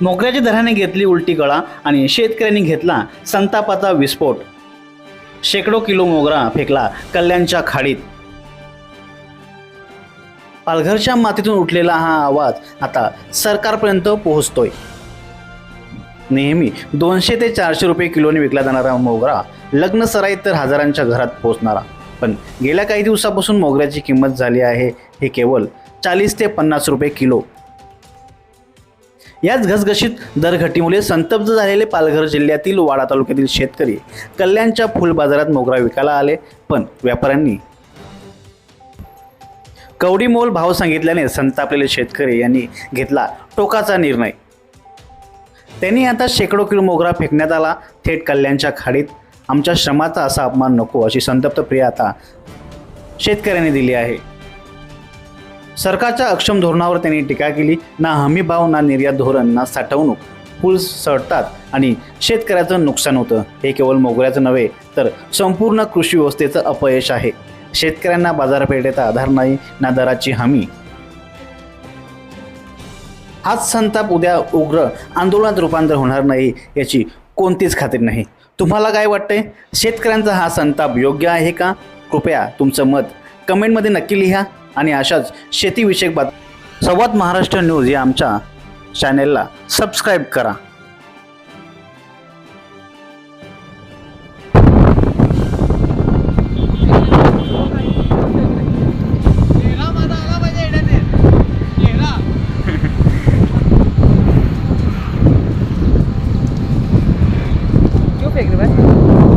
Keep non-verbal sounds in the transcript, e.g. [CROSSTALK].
मोगऱ्याच्या दराने घेतली उलटी गळा आणि शेतकऱ्यांनी घेतला संतापाचा विस्फोट. शेकडो किलो मोगरा फेकला कल्याणच्या खाडीत. पालघरच्या मातीतून उठलेला हा आवाज आता सरकारपर्यंत पोहोचतोय. नेहमी दोनशे ते चारशे रुपये किलोने विकला जाणारा मोगरा लग्न सराईत तर हजारांच्या घरात पोहोचणारा. पण गेल्या काही दिवसापासून मोगऱ्याची किंमत झाली आहे हे केवळ चाळीस ते पन्नास रुपये किलो. याच घसघशीत दरघटीमुळे संतप्त झालेले पालघर जिल्ह्यातील वाडा तालुक्यातील शेतकरी कल्याणच्या फुल बाजारात मोगरा विकायला आले पण व्यापाऱ्यांनी कवडी मोल भाव सांगितल्याने संतापलेले शेतकरी यांनी घेतला टोकाचा निर्णय. त्यांनी आता शेकडो किलो मोगरा फेकण्यात आला. थेट कल्याणच्या खाडीत आमच्या श्रमाचा असा अपमान नको अशी संतप्त प्रिया आता शेतकऱ्यांनी दिली आहे. सरकारच्या अक्षम धोरणावर त्यांनी टीका केली ना हमी भाव ना निर्यात धोरण ना साठवणूक. फुल सडतात आणि शेतकऱ्याचं नुकसान होतं. हे केवळ मोगऱ्याचं नव्हे तर संपूर्ण कृषी व्यवस्थेचं अपयश आहे. शेतकऱ्यांना बाजारपेठेचा आधार नाही ना दराची हमी. हाच संताप उद्या उग्र आंदोलनात रूपांतर होणार नाही याची कोणतीच खात्री नाही. तुम्हाला काय वाटतंय? शेतकऱ्यांचा हा संताप योग्य आहे का? कृपया तुमचं मत कमेंटमध्ये नक्की लिहा. आणि अशाच शेतीविषयक बात संवाद महाराष्ट्र न्यूज या आमच्या चॅनेलला सबस्क्राईब करा. [LAUGHS]